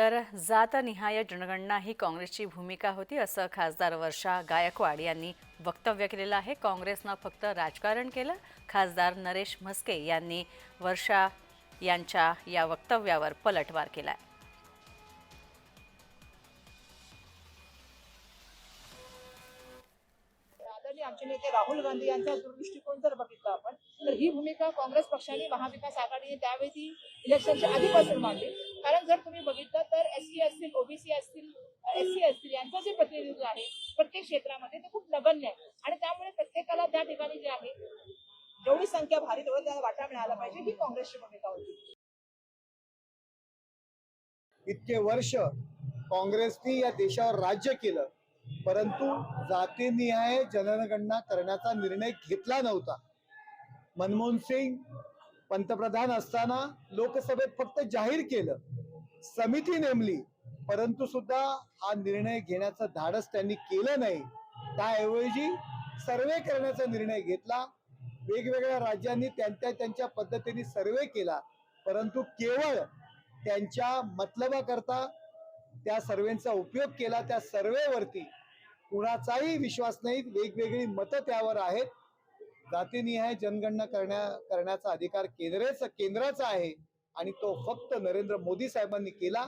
तर जातनिहाय जनगणना ही काँग्रेसची भूमिका होती असं खासदार वर्षा गायकवाड यांनी वक्तव्य केलेलं आहे. काँग्रेसनं फक्त राजकारण केलं. खासदार नरेश म्हस्के यांनी वर्षा यांच्या या वक्तव्यावर पलटवार केला आहे आमचे नेते राहुल गांधी यांचा दृष्टिकोन जर बघितला आपण तर ही भूमिका काँग्रेस पक्षाने महाविकास आघाडीने त्यावेळी इलेक्शनच्या आधीपासून मांडली. कारण जर तुम्ही बघितलं तर एस टी असतील ओबीसी असतील एस सी असतील यांचं जे प्रतिनिधित्व आहे प्रत्येक क्षेत्रामध्ये ते खूप नगण्य आहे. आणि त्यामुळे प्रत्येकाला त्या ठिकाणी जे आहे जेवढी संख्या भारी तेवढं त्याला वाटा मिळाला पाहिजे ही काँग्रेसची भूमिका होती. इतके वर्ष काँग्रेसने या देशावर राज्य केलं परंतु जातीनिहाय जनगणना करण्याचा निर्णय घेतला नव्हता. मनमोहन सिंग पंतप्रधान असताना लोकसभेत फक्त जाहीर केलं. समिती नेमली परंतु सुद्धा हा निर्णय घेण्याचं धाडस त्यांनी केलं नाही. त्याऐवजी सर्वे करण्याचा निर्णय घेतला. वेगवेगळ्या राज्यांनी त्यांच्या त्यांच्या पद्धतीने सर्वे केला परंतु केवळ त्यांच्या मतलबाकरता त्या सर्वेचा उपयोग केला. त्या सर्वेवरती कुणाचाही विश्वास नाही. वेगवेगळी मतं त्यावर आहेत. जातीनिहाय जनगणना करण्या करण्याचा अधिकार केंद्राचा केंद्राचा आहे. आणि तो फक्त नरेंद्र मोदी साहेबांनी केला.